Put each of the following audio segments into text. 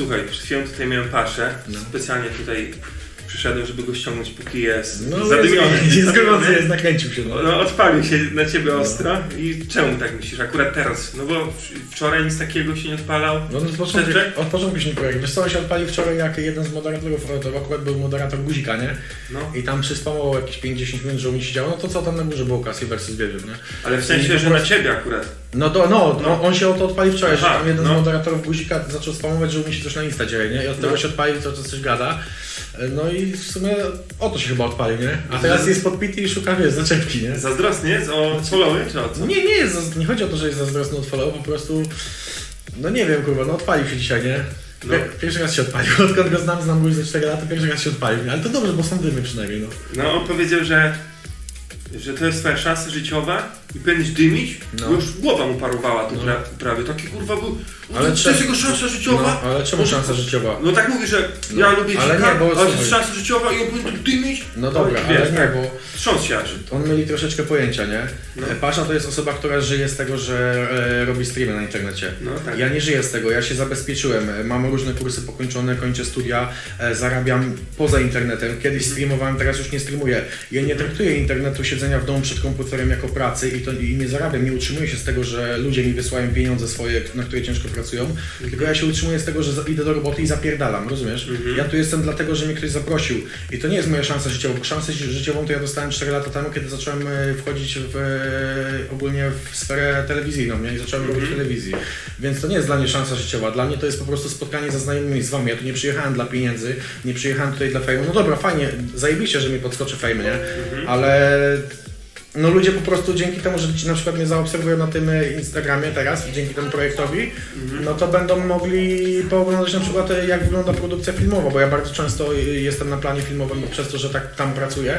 Słuchaj, przed chwilą tutaj miałem paszę. No. Specjalnie tutaj przyszedłem, żeby go ściągnąć, póki jest No, zadymiony. jest, gorący, jest, nakręcił się. No. No, odpalił się na ciebie No. ostro i czemu tak myślisz? Akurat teraz, no bo wczoraj nic takiego się nie odpalał. No, no od, początku, od początku się nie pojawił. Wiesz co, on się odpalił wczoraj jak jeden z moderatorów, to akurat był moderator Guzika, nie? No, I tam przyspamował jakieś 50 minut, że u mnie siedziało, no to co tam na górze było Cassie versus Wiedziów, nie? ale w I sensie, po że na ciebie akurat. No to, no, No. On, on się o to odpalił wczoraj, że Aha, tam jeden no. z moderatorów Guzika zaczął spamować, że u mnie się coś na Insta dzieje, nie? I od tego No. się odpalił, co coś gada. No i w sumie o to się chyba odpalił, nie? A teraz jest podpity i szuka, wiesz, zaczepki, nie? Zazdrosny jest o followy, czy o co? Nie, nie jest, zaz- nie chodzi o to, że jest zazdrosny od follow, po prostu, no nie wiem, kurwa, no odpalił się dzisiaj, nie? No. Pier- Pierwszy raz się odpalił, odkąd go znam, znam go już za 4 lata, pierwszy raz się odpalił, nie? ale to dobrze, bo są dymy przynajmniej, no. No, on powiedział, że, że to jest twoja szansa życiowa i powinieneś dymić, No. bo już głowa mu parowała tu No. pra, prawie. Taki kurwa był, Ale ale to czemu- jest jego szansa życiowa. No, ale czemu Może- szansa życiowa? No tak mówi, że No, ja lubię ale dzika, nie, bo ale to jest szansa życiowa i on powinien dymić. No dobra, wiesz, ale nie, tak. bo Trząs się aż. on myli troszeczkę pojęcia, nie? No. E, Pasza to jest osoba, która żyje z tego, że e, robi streamy na internecie. No tak. Ja nie żyję z tego, ja się zabezpieczyłem. E, Mam różne kursy pokończone, kończę studia, e, zarabiam poza internetem. Kiedyś streamowałem, teraz już nie streamuję. Ja nie traktuję internetu siedzenia w domu przed komputerem jako pracy i, to, i nie zarabiam, nie utrzymuję się z tego, że ludzie mi wysyłają pieniądze swoje, na które ciężko pracują, tylko ja się utrzymuję z tego, że idę do roboty i zapierdalam, rozumiesz? Mhm. Ja tu jestem dlatego, że mnie ktoś zaprosił i to nie jest moja szansa życiowa, bo szansę ży- życiową to ja dostałem 4 lata temu, kiedy zacząłem e, wchodzić w, e, ogólnie w sferę telewizyjną, nie? I zacząłem Mhm. robić telewizję. Więc to nie jest dla mnie szansa życiowa. Dla mnie to jest po prostu spotkanie ze znajomymi z wami. Ja tu nie przyjechałem dla pieniędzy, nie przyjechałem tutaj dla fejmu. No dobra, fajnie, zajebiście, że mi podskoczy fame, nie? Mhm. Ale no ludzie po prostu dzięki temu, że ci na przykład mnie zaobserwują na tym e, Instagramie teraz, dzięki temu projektowi, Mhm. no to będą mogli pooglądać na przykład e, jak wygląda produkcja filmowa, bo ja bardzo często e, jestem na planie filmowym przez to, że tak tam pracuję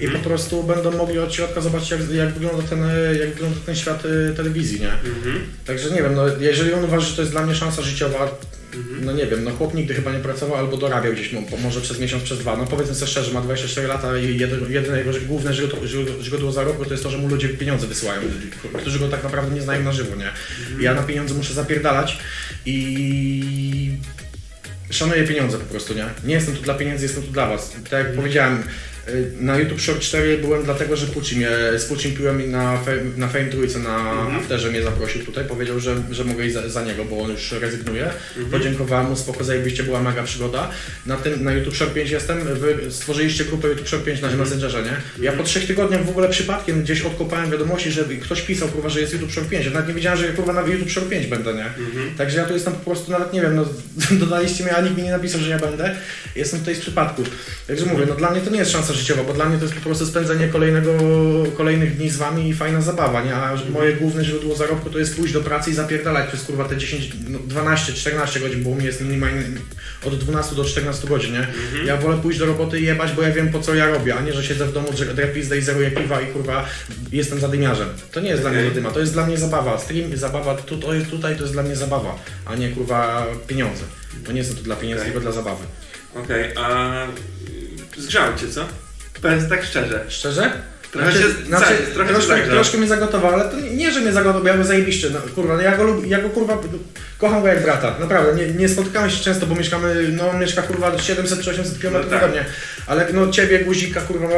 i Mhm. po prostu będą mogli od środka zobaczyć jak, jak, wygląda, ten, jak wygląda ten świat telewizji, nie? Mhm. Także nie wiem, no jeżeli on uważa, że to jest dla mnie szansa życiowa, No nie wiem, no chłop nigdy chyba nie pracował albo dorabiał gdzieś, mo- może przez miesiąc, przez dwa. No powiedzmy sobie szczerze, ma 24 lata i jedyne, jego główne źródło, źródło- zarobku to jest to, że mu ludzie pieniądze wysyłają, którzy go tak naprawdę nie znają na żywo, nie? Ja na pieniądze muszę zapierdalać i szanuję pieniądze po prostu, nie? Nie jestem tu dla pieniędzy, jestem tu dla was. Tak jak powiedziałem, na YouTube Short 4 byłem dlatego, że Pucci mnie, z Puccim piłem na, fame, na Fame Trójce, na Mhm. afterze mnie zaprosił tutaj, powiedział, że, że mogę iść za, za niego, bo on już rezygnuje. Mhm. Podziękowałem mu, spoko, zajebiście, była mega przygoda. Na tym, na YouTube Short 5 jestem, wy stworzyliście grupę YouTube Short 5 na Mhm. Messengerze, nie? Ja po trzech tygodniach w ogóle przypadkiem gdzieś odkopałem wiadomości, że ktoś pisał, kurwa, że jest YouTube Short 5. Ja nawet nie wiedziałem, że ja, kurwa, na YouTube Short 5 będę, nie? Mhm. Także ja tu jestem po prostu, nawet nie wiem, no dodaliście mnie, a nikt mi nie napisał, że ja będę. Jestem tutaj z przypadku. Także mówię, no dla mnie to nie jest szansa życiowa, bo dla mnie to jest po prostu spędzenie kolejnego, kolejnych dni z wami i fajna zabawa, nie? A moje główne źródło zarobku to jest pójść do pracy i zapierdalać przez kurwa te 10, no 12, 14 godzin, bo u mnie jest minimalnie od 12 do 14 godzin, nie? Mhm. Ja wolę pójść do roboty i jebać, bo ja wiem po co ja robię, a nie, że siedzę w domu, drze- drę pizdę i zeruję piwa i kurwa jestem zadymiarzem. To nie jest dla mnie zadyma, to jest dla mnie zabawa. Stream, zabawa, tu, to jest, tutaj to jest dla mnie zabawa, a nie kurwa pieniądze. Bo nie jestem tu dla pieniędzy, Okej. tylko dla zabawy. Okej, a y, zgrzał cię, co? Powiedz tak szczerze. Szczerze? Trochę Znaczy- się, znaczy, znaczy, trochę się troszkę, zagrzał. troszkę mnie zagotował, ale to nie, nie że mnie zagotował, ja go zajebiście, no, kurwa, no ja go, lubię, ja go kurwa, kocham go jak brata, naprawdę, nie, nie spotykamy się często, bo mieszkamy, no on mieszka kurwa 700 czy 800 km No tak. mnie, ale no ciebie, Guzika, kurwa,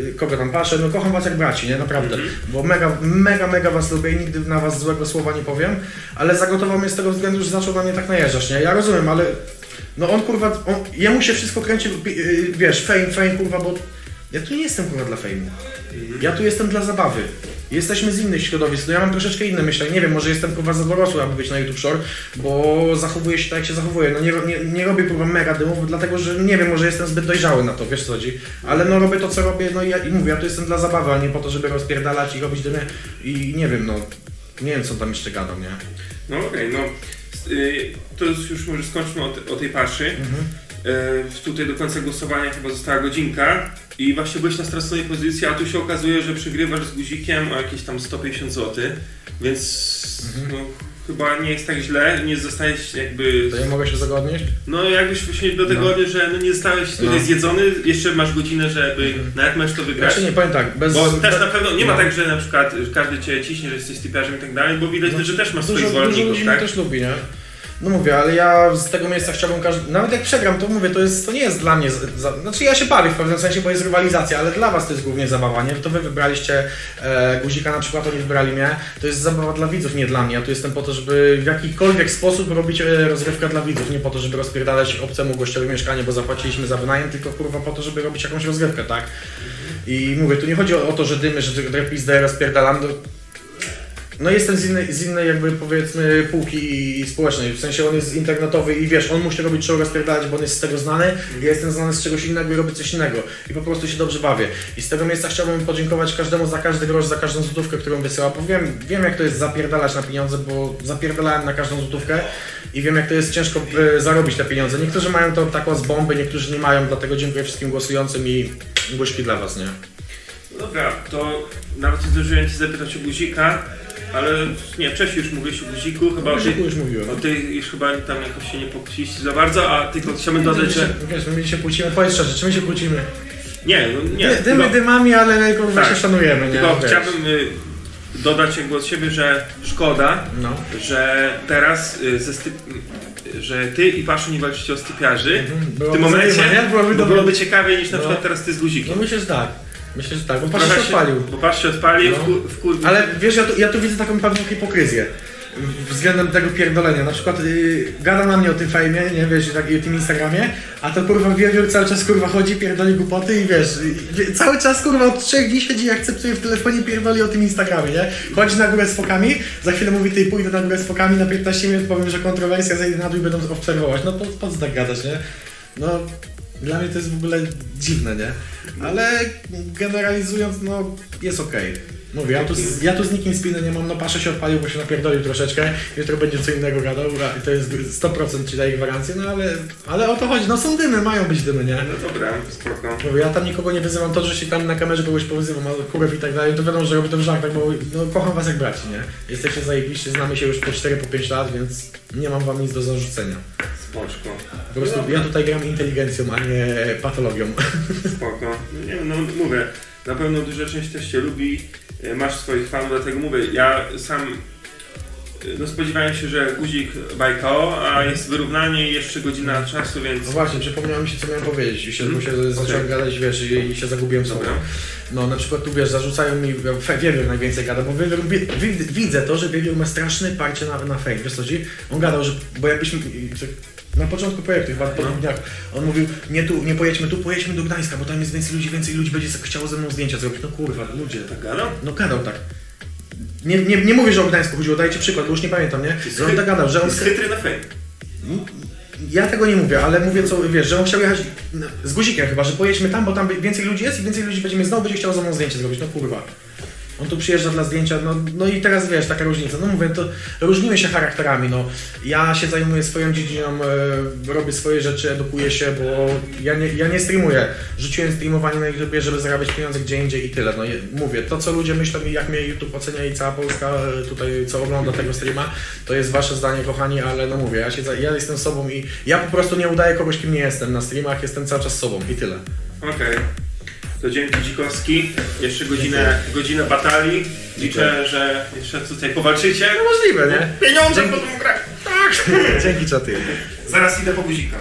y, kogo tam paszę, no kocham was jak braci, nie, naprawdę, Mhm. bo mega, mega, mega was lubię i nigdy na was złego słowa nie powiem, ale zagotował mnie z tego względu, że zaczął na mnie tak najeżdżać, nie, ja rozumiem, ale no on kurwa, on, jemu się wszystko kręci, y, wiesz, fame, fame, kurwa, bo ja tu nie jestem kurwa dla fejmu. Ja tu jestem dla zabawy. Jesteśmy z innych środowisk, no ja mam troszeczkę inne myślenie. Nie wiem, może jestem kurwa za dorosły, aby być na YouTube Shore, bo zachowuję się tak, jak się zachowuję. No nie, nie, nie robię kurwa mega dymów, dlatego że nie wiem, może jestem zbyt dojrzały na to, wiesz co chodzi. Ale no robię to, co robię, no i, i mówię, ja tu jestem dla zabawy, a nie po to, żeby rozpierdalać i robić dymy. I nie wiem, no, nie wiem, co tam jeszcze gadam, nie? No okej, no. Y, to już może skończmy o, te, o tej paszy. Mhm. Y, tutaj do końca głosowania chyba została godzinka i właśnie byłeś na straconej pozycji, a tu się okazuje, że przegrywasz z guzikiem o jakieś tam 150 zł, więc Mhm. no, chyba nie jest tak źle, nie zostałeś jakby... To ja mogę się zagodnieć? No jakbyś się do tego No. odniósł, że no, nie zostałeś tutaj No. zjedzony, jeszcze masz godzinę, żeby Mhm. na jak masz to wygrać. Znaczy nie, powiem tak, bez... Bo też na pewno nie ma no. tak, że na przykład każdy cię ciśnie, że jesteś typiarzem i tak dalej, bo widać, No, że też masz Dużo, swoich zwolenników, tak? też lubi, nie? No mówię, ale ja z tego miejsca chciałbym każdy. Nawet jak przegram, to mówię, to jest to nie jest dla mnie. Za... Znaczy ja się bawię w pewnym sensie, bo jest rywalizacja, ale dla was to jest głównie zabawa, nie? To wy wybraliście e, guzika na przykład, oni wybrali mnie. To jest zabawa dla widzów, nie dla mnie. Ja tu jestem po to, żeby w jakikolwiek sposób robić e, rozrywkę dla widzów, nie po to, żeby rozpierdalać obcemu gościowi mieszkanie, bo zapłaciliśmy za wynajem, tylko kurwa po to, żeby robić jakąś rozrywkę, tak? I mówię, tu nie chodzi o, to, że dymy, że drep pizdę rozpierdalam, no, jestem z innej, z innej jakby powiedzmy półki społecznej, w sensie on jest internetowy i wiesz, on musi robić show rozpierdalać, bo on jest z tego znany, ja jestem znany z czegoś innego i robię coś innego i po prostu się dobrze bawię. I z tego miejsca chciałbym podziękować każdemu za każdy grosz, za każdą złotówkę, którą wysyła, bo wiem, wiem jak to jest zapierdalać na pieniądze, bo zapierdalałem na każdą złotówkę i wiem jak to jest ciężko e, zarobić te pieniądze. Niektórzy mają to taką z bomby, niektórzy nie mają, dlatego dziękuję wszystkim głosującym i głośki dla was, nie? Dobra, to nawet nie zdążyłem Cię zapytać o guzika, ale nie, wcześniej już mówiłeś o guziku, chyba o tej, już mówiłem. o tej już chyba tam jakoś się nie pokłóciliście za bardzo, a tylko chciałbym dodać, że... Wiesz, my się kłócimy, powiedz szczerze, czy my się kłócimy? Nie, no nie, Dy, dymy tylko- dymami, ale kurwa Tak. się szanujemy, nie? Tylko Wiesz. chciałbym y, dodać jakby od siebie, że szkoda, No. że teraz y, ze styp... y, że ty i Paszu nie walczycie o stypiarzy Mhm. w Byłoby tym momencie, zajebane, nie? Byłoby bo dobre. byłoby ciekawiej niż na No. przykład teraz ty z No guzikiem. myślę, że tak. Myślę, że tak, bo Trochę się odpalił. Bo Pasz się odpalił, No. w, w kur... Ale wiesz, ja tu, ja tu widzę taką pewną hipokryzję względem tego pierdolenia. Na przykład yy, gada na mnie o tym fejmie, nie wiesz, i tak, i o tym Instagramie, a to kurwa wiewiór cały czas kurwa chodzi, pierdoli głupoty i wiesz, i, cały czas kurwa od trzech dni siedzi i akceptuje w telefonie pierdoli o tym Instagramie, nie? Chodzi na górę z fokami, za chwilę mówi ty pójdę na górę z fokami, na 15 minut powiem, że kontrowersja, zejdę na dół i będą obserwować. No po, po co tak gadać, nie? No dla mnie to jest w ogóle dziwne, nie? Ale generalizując, no jest okej. Mówię, ja tu, z, ja tu z nikim spiny nie mam, no Pasza się odpalił, bo się napierdolił troszeczkę, jutro będzie co innego gadał, a to jest 100% ci daje gwarancję, no ale, ale o to chodzi, no są dymy, mają być dymy, nie? No dobra, spoko. Mówię, ja tam nikogo nie wyzywam, to, że się tam na kamerze kogoś powyzywam, ale kurew i tak dalej, to wiadomo, że robię to w żartach, bo no, kocham was jak braci, nie? Jesteście zajebiście, znamy się już po 4 po 5 lat, więc nie mam wam nic do zarzucenia. Spoczko. Po prostu ja tutaj gram inteligencją, a nie patologią. Spoko. No nie wiem, no mówię, na pewno duża część też Cię lubi, masz swoich fanów, dlatego mówię, ja sam no spodziewałem się, że guzik bajko, a jest wyrównanie i jeszcze godzina czasu, więc... No właśnie, przypomniało mi się, co miałem powiedzieć i się, bo się zacząłem Okej. gadać, wiesz, i, i się zagubiłem sobie. No na przykład tu, wiesz, zarzucają mi, Wiewiór najwięcej gada, bo Wiewiór, wi, wi, widzę to, że Wiewiór ma straszne parcie na, na fake, wiesz co chodzi? On gadał, że, bo jakbyśmy, na początku projektu, chyba po No. dniach, on mówił, nie tu, nie pojedźmy tu, pojedźmy do Gdańska, bo tam jest więcej ludzi, więcej ludzi będzie chciało ze mną zdjęcia zrobić. No kurwa, ludzie, Tak gadał? no gadał tak. Nie, nie, nie mówię, że o Gdańsku chodziło, dajcie przykład, bo już nie pamiętam, nie? Że on tak gadał, że on... Jest chytry na fame. Ja tego nie mówię, ale mówię co, wiesz, że on chciał jechać no, z guzikiem chyba, że pojedźmy tam, bo tam więcej ludzi jest i więcej ludzi będzie mnie znał, będzie chciał ze mną zdjęcie zrobić, no kurwa. On tu przyjeżdża dla zdjęcia, no, no i teraz wiesz, taka różnica. No mówię, to różnimy się charakterami, no. Ja się zajmuję swoją dziedziną, e, robię swoje rzeczy, edukuję się, bo ja nie, ja nie streamuję. Rzuciłem streamowanie na YouTubie, żeby zarabiać pieniądze gdzie indziej i tyle. No je- mówię, to co ludzie myślą i jak mnie YouTube ocenia i cała Polska e, tutaj, co ogląda tego streama, to jest wasze zdanie, kochani, ale no mówię, ja, się, ja jestem sobą i ja po prostu nie udaję kogoś, kim nie jestem. Na streamach jestem cały czas sobą i tyle. Okej. To dzięki Dzikowski. Jeszcze godzinę, godzinę batalii. Liczę, że jeszcze tutaj powalczycie. No możliwe, nie? Pieniądze po tą grę. Dzięki czaty. Zaraz idę po guzika.